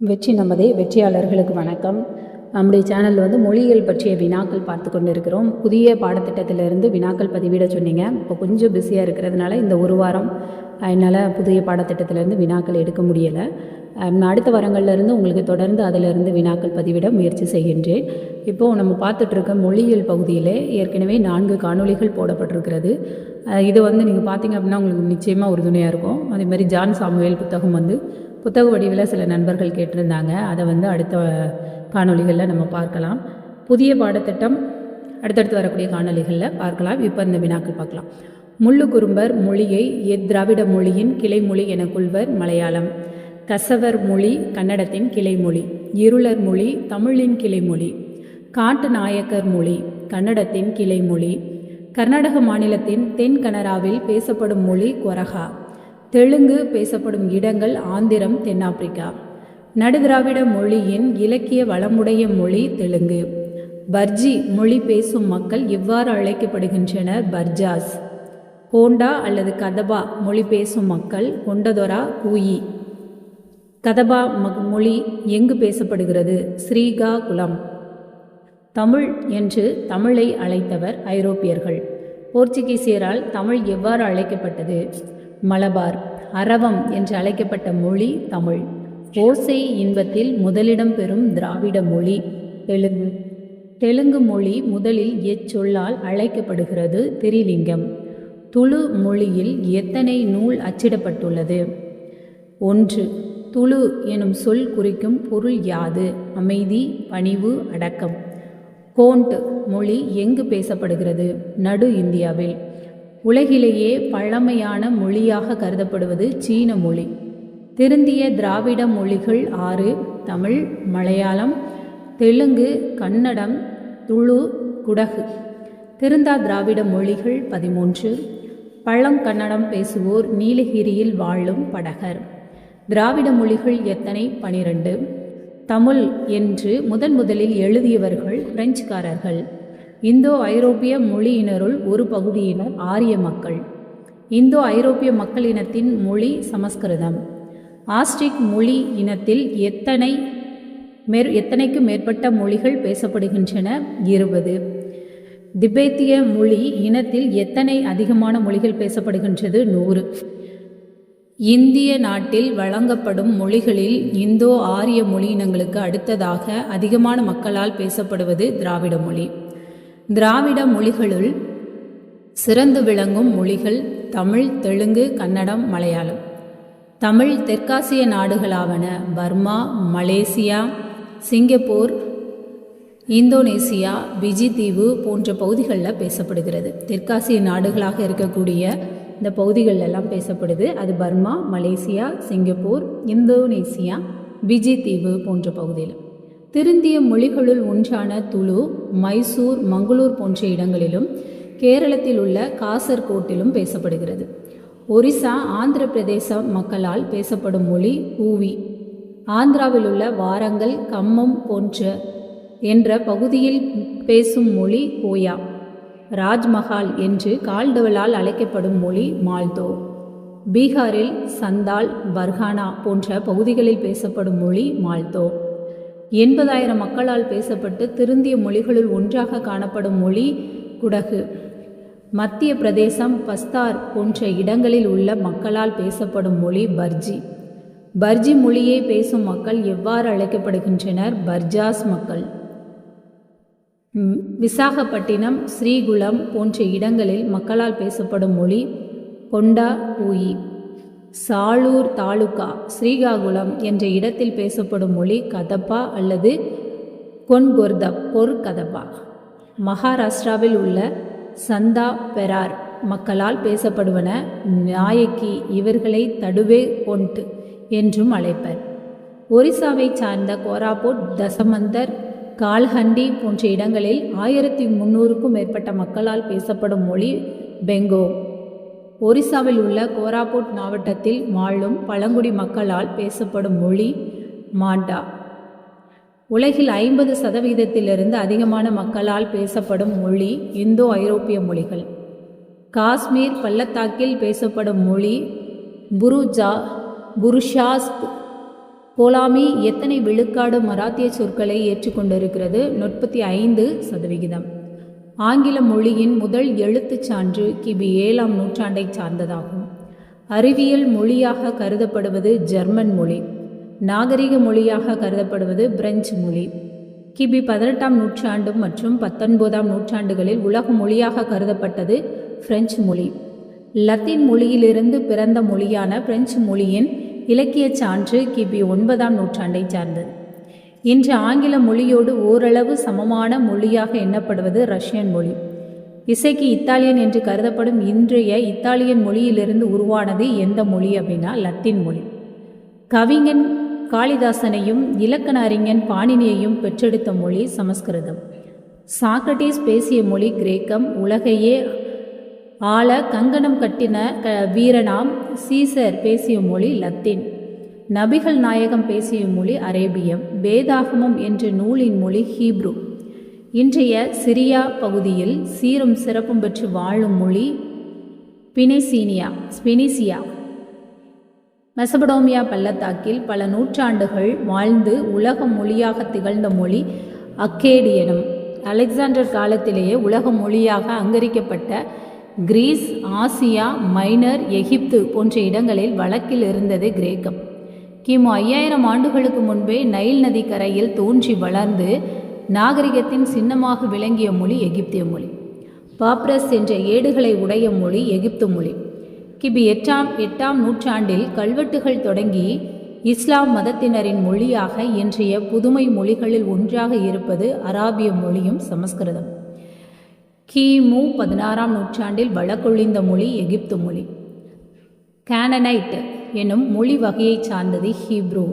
வெற்றி நமதே வெற்றியாளர்களுக்கு வணக்கம். நம்முடைய சேனலில் வந்து மொழியியல் பற்றிய வினாக்கள் பார்த்து கொண்டு இருக்கிறோம் புதிய பாடத்திட்டத்திலிருந்து வினாக்கள் பதிவிட சொன்னீங்க. இப்போ கொஞ்சம் பிஸியாக இருக்கிறதுனால இந்த ஒரு வாரம் என்னால் புதிய பாடத்திட்டத்திலேருந்து வினாக்கள் எடுக்க முடியலை. அடுத்த வாரங்கள்லேருந்து உங்களுக்கு தொடர்ந்து அதிலிருந்து வினாக்கள் பதிவிட முயற்சி செய்கின்றேன். இப்போது நம்ம பார்த்துட்ருக்க மொழியியல் பகுதியிலே ஏற்கனவே நான்கு காணொளிகள் போடப்பட்டிருக்கிறது. இது வந்து நீங்கள் பார்த்தீங்க அப்படின்னா உங்களுக்கு நிச்சயமாக உறுதுணையாக இருக்கும். அதே மாதிரி ஜான் சாமுவேல் புத்தகம் வந்து புத்தக வடிவில் சில நண்பர்கள் கேட்டிருந்தாங்க. அதை வந்து அடுத்த காணொளிகளில் நம்ம பார்க்கலாம். புதிய பாடத்திட்டம் அடுத்தடுத்து வரக்கூடிய காணொளிகளில் பார்க்கலாம். இப்போ இந்த வினாக்கள் பார்க்கலாம். முள்ளு குறும்பர் மொழியை எத்திராவிட மொழியின் கிளைமொழி என கொள்வர் மலையாளம். கசவர் மொழி கன்னடத்தின் கிளைமொழி இருளர் மொழி தமிழின் கிளைமொழி காட்டு நாயக்கர் மொழி கன்னடத்தின் கிளைமொழி கர்நாடக மாநிலத்தின் தென் கனடாவில் பேசப்படும் மொழி கொரகா. தெலுங்கு பேசப்படும் இடங்கள் ஆந்திரம் தென்னாப்பிரிக்கா. நடுதிராவிட மொழியின் இலக்கிய வளமுடைய மொழி தெலுங்கு. பர்ஜி மொழி பேசும் மக்கள் எவ்வாறு அழைக்கப்படுகின்றனர் பர்ஜாஸ். கோண்டா அல்லது கதபா மொழி பேசும் மக்கள் கொண்டதொரா கூயி. கதபா மக் மொழி எங்கு பேசப்படுகிறது? ஸ்ரீகா குலம் தமிழ் என்று தமிழை அழைத்தவர் ஐரோப்பியர்கள். போர்ச்சுகீசியரால் தமிழ் எவ்வாறு அழைக்கப்பட்டது? மலபார் அரவம் என்று அழைக்கப்பட்ட மொழி தமிழ். ஓசை இன்பத்தில் முதலிடம் பெறும் திராவிட மொழி தெலுங்கு. தெலுங்கு மொழி முதலில் எச்சொல்லால் அழைக்கப்படுகிறது திரிலிங்கம். துளு மொழியில் எத்தனை நூல் அச்சிடப்பட்டுள்ளது? ஒன்று துளு எனும் சொல் குறிக்கும் பொருள் யாது? அமைதி பணிவு அடக்கம். கோண்ட் மொழி எங்கு பேசப்படுகிறது? நடு இந்தியாவில். உலகிலேயே பழமையான மொழியாக கருதப்படுவது சீன மொழி. திருந்திய திராவிட மொழிகள் ஆறு தமிழ் மலையாளம் தெலுங்கு கன்னடம் துளு குடகு. திருந்தா திராவிட மொழிகள் பதிமூன்று. பழங்கன்னடம் பேசுவோர் நீலகிரியில் வாழும் படகர். திராவிட மொழிகள் எத்தனை? பனிரெண்டு. தமிழ் என்று முதன் முதலில் எழுதியவர்கள் பிரெஞ்சுக்காரர்கள். இந்தோ ஐரோப்பிய மொழியினருள் ஒரு பகுதியினர் ஆரிய மக்கள். இந்தோ ஐரோப்பிய மக்கள் இனத்தின் மொழி சமஸ்கிருதம். ஆஸ்ட்ரிக் மொழி இனத்தில் எத்தனை மேற் எத்தனைக்கு மேற்பட்ட மொழிகள் பேசப்படுகின்றன? இருபது. திபேத்திய மொழி இனத்தில் எத்தனை அதிகமான மொழிகள் பேசப்படுகின்றது? நூறு. இந்திய நாட்டில் வழங்கப்படும் மொழிகளில் இந்தோ ஆரிய மொழியினங்களுக்கு அடுத்ததாக அதிகமான மக்களால் பேசப்படுவது திராவிட மொழி. திராவிட மொழிகளுள் சிறந்து விளங்கும் மொழிகள் தமிழ் தெலுங்கு கன்னடம் மலையாளம். தமிழ் தெற்காசிய நாடுகளாவன Burma Malaysia Singapore Indonesia Fiji தீவு போன்ற பகுதிகளில் பேசப்படுகிறது. தெற்காசிய நாடுகளாக இருக்கக்கூடிய இந்த பகுதிகளெல்லாம் பேசப்படுது. அது Burma Malaysia Singapore Indonesia Fiji தீவு போன்ற பகுதியில். திருந்திய மொழிகளுள் ஒன்றான துளு மைசூர் மங்களூர் போன்ற இடங்களிலும் கேரளத்தில் உள்ள காசர்கோட்டிலும் பேசப்படுகிறது. ஒரிசா ஆந்திர பிரதேச மக்களால் பேசப்படும் மொழி ஹூவி ஆந்திராவில் உள்ள வாரங்கல் கம்மம் போன்ற என்ற பகுதியில் பேசும் மொழி கோயா. ராஜ்மஹால் என்று கால்டவலால் அழைக்கப்படும் மொழி மால்தோ பீகாரில் சந்தால் பர்ஹானா போன்ற பகுதிகளில் பேசப்படும் மொழி மால்தோ எண்பதாயிரம் மக்களால் பேசப்பட்டு திருந்திய மொழிகளுள் ஒன்றாக காணப்படும் மொழி குடகு. மத்திய பிரதேசம் பஸ்தார் போன்ற இடங்களில் உள்ள மக்களால் பேசப்படும் மொழி பர்ஜி. பர்ஜி மொழியை பேசும் மக்கள் எவ்வாறு அழைக்கப்படுகின்றனர்? பர்ஜாஸ் மக்கள். விசாகப்பட்டினம் ஸ்ரீகுளம் போன்ற இடங்களில் மக்களால் பேசப்படும் மொழி கொண்டா ஊயி. சாளூர் தாலுகா ஸ்ரீகாகுளம் என்ற இடத்தில் பேசப்படும் மொழி கதப்பா அல்லது கொன்கொர்தப் பொர் கதப்பா. மகாராஷ்டிராவில் உள்ள சந்தா பெரார் மக்களால் பேசப்படுவன நாயக்கி இவர்களை தடுவே கொண்ட் என்றும் அழைப்பர். ஒரிசாவைச் சார்ந்த கோராபோட் தசமந்தர் கால்ஹண்டி போன்ற இடங்களில் ஆயிரத்தி முந்நூறுக்கும் மேற்பட்ட மக்களால் பேசப்படும் மொழி பெங்கோ. ஒரிசாவில் உள்ள கோராபுட் மாவட்டத்தில் வாழும் பழங்குடி மக்களால் பேசப்படும் மொழி மாண்டா. உலகில் ஐம்பது சதவீதத்திலிருந்து அதிகமான மக்களால் பேசப்படும் மொழி இந்தோ ஐரோப்பிய மொழிகள். காஷ்மீர் பள்ளத்தாக்கில் பேசப்படும் மொழி புருஜா புருஷாஸ்க் போலாமி எத்தனை விழுக்காடு மராத்திய சொற்களை ஏற்றுக்கொண்டிருக்கிறது? முப்பத்தி ஐந்து சதவிகிதம். ஆங்கில மொழியின் முதல் எழுத்துச் சான்று கிபி ஏழாம் நூற்றாண்டைச் சார்ந்ததாகும். அறிவியல் மொழியாக கருதப்படுவது ஜெர்மன் மொழி. நாகரிக மொழியாக கருதப்படுவது பிரெஞ்சு மொழி. கிபி பதினெட்டாம் நூற்றாண்டு மற்றும் பத்தொன்பதாம் நூற்றாண்டுகளில் உலக மொழியாக கருதப்பட்டது பிரெஞ்சு மொழி. லத்தீன் மொழியிலிருந்து பிறந்த மொழியான பிரெஞ்சு மொழியின் இலக்கியச் சான்று கிபி ஒன்பதாம் நூற்றாண்டை சார்ந்தது. இன்று ஆங்கில மொழியோடு ஓரளவு சமமான மொழியாக எண்ணப்படுவது ரஷ்யன் மொழி. இசைக்கு இத்தாலியன் என்று கருதப்படும் இன்றைய இத்தாலியன் மொழியிலிருந்து உருவானது எந்த மொழி அப்படின்னா லத்தீன் மொழி. கவிஞன் காளிதாசனையும் இலக்கண அறிஞன் பாணினியையும் பெற்றெடுத்த மொழி சமஸ்கிருதம். சாக்ரட்டிஸ் பேசிய மொழி கிரேக்கம். உலகையே ஆள கங்கணம் கட்டின க வீரனாம் சீசர் பேசிய மொழி லத்தீன். நபிகள் நாயகம் பேசிய மொழி அரேபியம் வேதாகமம் என்ற நூலின் மொழி ஹீப்ரு. இன்றைய சிரியா பகுதியில் சீரும் சிறப்பும் பெற்று வாழும் மொழி பினெசீனியா ஸ்பினிசியா. மெசபடோமியா பள்ளத்தாக்கில் பல நூற்றாண்டுகள் வாழ்ந்து உலக மொழியாக திகழ்ந்த மொழி அக்கேடியனும். அலெக்சாண்டர் காலத்திலேயே உலக மொழியாக அங்கரிக்கப்பட்ட கிரீஸ் ஆசியா மைனர் எகிப்து போன்ற இடங்களில் வழக்கில் இருந்தது கிரேக்கம். கிமு ஐயாயிரம் ஆண்டுகளுக்கு முன்பே நைல் நதிக்கரையில் தோன்றி வளர்ந்து நாகரிகத்தின் சின்னமாக விளங்கிய மொழி எகிப்திய மொழி. பாப்ரஸ் என்ற ஏடுகளை உடைய மொழி எகிப்து மொழி. கிபி எட்டாம் எட்டாம் நூற்றாண்டில் கல்வெட்டுகள் தொடங்கி இஸ்லாம் மதத்தினரின் மொழியாக இன்றைய புதுமை மொழிகளில் ஒன்றாக இருப்பது அராபிய மொழியும் சமஸ்கிருதம். கிமு பதினாறாம் நூற்றாண்டில் வழக்கொழிந்த மொழி எகிப்து மொழி. கேனனைட் எனும் மொழி வகையைச் சார்ந்தது ஹீப்ரூ.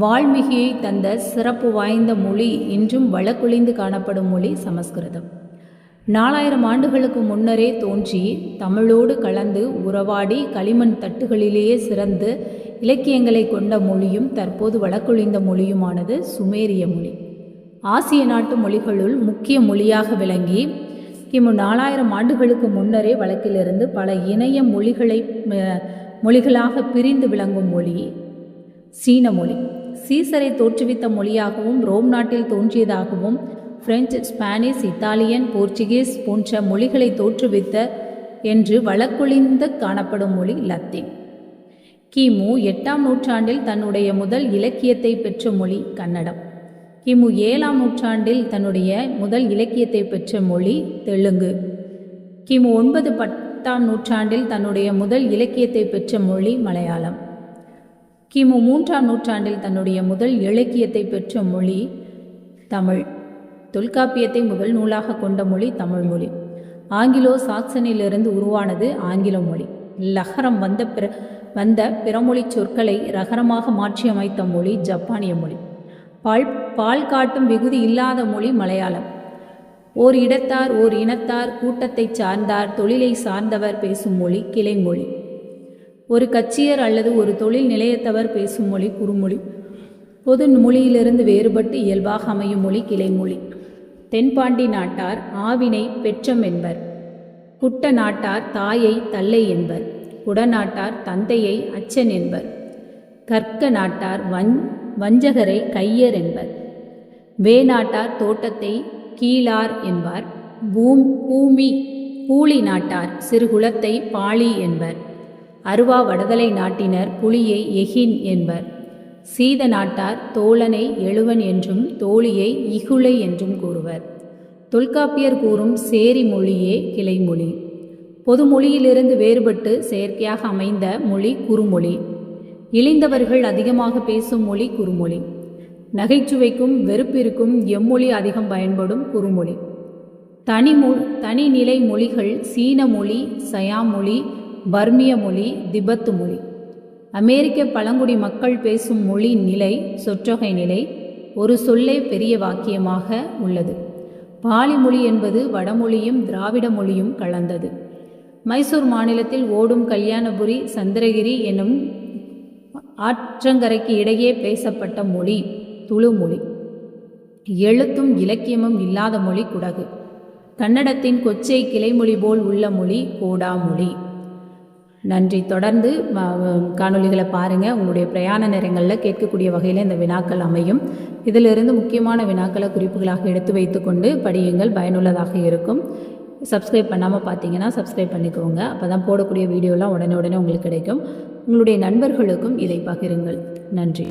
வால்மீகியை தந்த சிறப்பு வாய்ந்த மொழி இன்றும் வழக்குழிந்து காணப்படும் மொழி சமஸ்கிருதம். நாலாயிரம் ஆண்டுகளுக்கு முன்னரே தோன்றி தமிழோடு கலந்து உறவாடி களிமண் தட்டுகளிலேயே சிறந்து இலக்கியங்களை கொண்ட மொழியும் தற்போது வழக்கொழிந்த மொழியுமானது சுமேரிய மொழி. ஆசிய நாட்டு மொழிகளுள் முக்கிய மொழியாக விளங்கி கிமு நாலாயிரம் ஆண்டுகளுக்கு முன்னரே வழக்கிலிருந்து பல இணைய மொழிகளை மொழிகளாக பிரிந்து விளங்கும் மொழி. சீன மொழி. சீசரை தோற்றுவித்த மொழியாகவும் ரோம் நாட்டில் தோன்றியதாகவும் பிரெஞ்சு ஸ்பானிஷ் இத்தாலியன் போர்ச்சுகீஸ் போன்ற மொழிகளை தோற்றுவித்த என்று வழக்கொழிந்து காணப்படும் மொழி லத்தீன். கிமு எட்டாம் நூற்றாண்டில் தன்னுடைய முதல் இலக்கியத்தை பெற்ற மொழி கன்னடம். கிமு ஏழாம் நூற்றாண்டில் தன்னுடைய முதல் இலக்கியத்தை பெற்ற மொழி தெலுங்கு. கிமு ஒன்பது பத்தாம் நூற்றாண்டில் தன்னுடைய முதல் இலக்கியத்தை பெற்ற மொழி மலையாளம். கிமு மூன்றாம் நூற்றாண்டில் தன்னுடைய முதல் இலக்கியத்தை பெற்ற மொழி தமிழ். தொல்காப்பியத்தை முதல் நூலாக கொண்ட மொழி தமிழ் மொழி. ஆங்கிலோ சாக்சனிலிருந்து உருவானது ஆங்கில மொழி. லகரம் வந்த பிற வந்த பிறமொழி சொற்களை ரகரமாக மாற்றியமைத்த மொழி ஜப்பானிய மொழி. பால் பால் காட்டும் விகுதி இல்லாத மொழி மலையாளம். ஓர் இடத்தார் ஓர் இனத்தார் கூட்டத்தைச் சார்ந்தார் தொழிலை சார்ந்தவர் பேசும் மொழி கிளைமொழி. ஒரு கட்சியர் அல்லது ஒரு தொழில் நிலையத்தவர் பேசும் மொழி குறுமொழி. பொது மொழியிலிருந்து வேறுபட்டு இயல்பாக அமையும் மொழி கிளைமொழி. தென்பாண்டி நாட்டார் ஆவினை பெற்றம் என்பர். குட்ட நாட்டார் தாயை தல்லை என்பர். குடநாட்டார் தந்தையை அச்சன் என்பர். கற்க நாட்டார் வஞ் வஞ்சகரை கையர் என்பர். வேநாட்டார் தோட்டத்தை கீழார் என்பார். பூம் பூமி பூலி நாட்டார் சிறுகுலத்தை பாளி என்பர். அருவா வடதலை நாட்டினர் புலியை எஹின் என்பர். சீத நாட்டார் தோழனை எழுவன் என்றும் தோழியை இகுளை என்றும் கூறுவர். தொல்காப்பியர் கூறும் சேரி மொழியே கிளைமொழி. பொதுமொழியிலிருந்து வேறுபட்டு செயற்கையாக அமைந்த மொழி குறுமொழி. இழிந்தவர்கள் அதிகமாக பேசும் மொழி குறுமொழி. நகைச்சுவைக்கும் வெறுப்பிற்கும் எம்மொழி அதிகம் பயன்படும் குறுமொழி. தனி மொ தனிநிலை மொழிகள் சீன மொழி சயாம் மொழி பர்மிய மொழி திபெத்து மொழி. அமெரிக்க பழங்குடி மக்கள் பேசும் மொழி நிலை சொற்றொகை நிலை ஒரு சொல்லே பெரிய வாக்கியமாக உள்ளது. பாலி மொழி என்பது வடமொழியும் திராவிட மொழியும் கலந்தது. மைசூர் மாநிலத்தில் ஓடும் கல்யாணபுரி சந்திரகிரி எனும் ஆற்றங்கரைக்கு இடையே பேசப்பட்ட மொழி. துளு மொழி. எழுத்தும் இலக்கியமும் இல்லாத மொழி குடகு. கன்னடத்தின் கொச்சை கிளைமொழி போல் உள்ள மொழி கோடா மொழி. நன்றி. தொடர்ந்து காணொலிகளை காணொளிகளை பாருங்கள் உங்களுடைய பிரயாண நேரங்களில் கேட்கக்கூடிய வகையில் இந்த வினாக்கள் அமையும். இதிலிருந்து முக்கியமான வினாக்களை குறிப்புகளாக எடுத்து வைத்துக்கொண்டு படியுங்கள். பயனுள்ளதாக இருக்கும். சப்ஸ்கிரைப் பண்ணாமல் பார்த்தீங்கன்னா சப்ஸ்கிரைப் பண்ணிக்கோங்க. அப்போ தான் போடக்கூடிய வீடியோலாம் உடனே உடனே உங்களுக்கு கிடைக்கும். உங்களுடைய நண்பர்களுக்கும் இதை பகிருங்கள். நன்றி.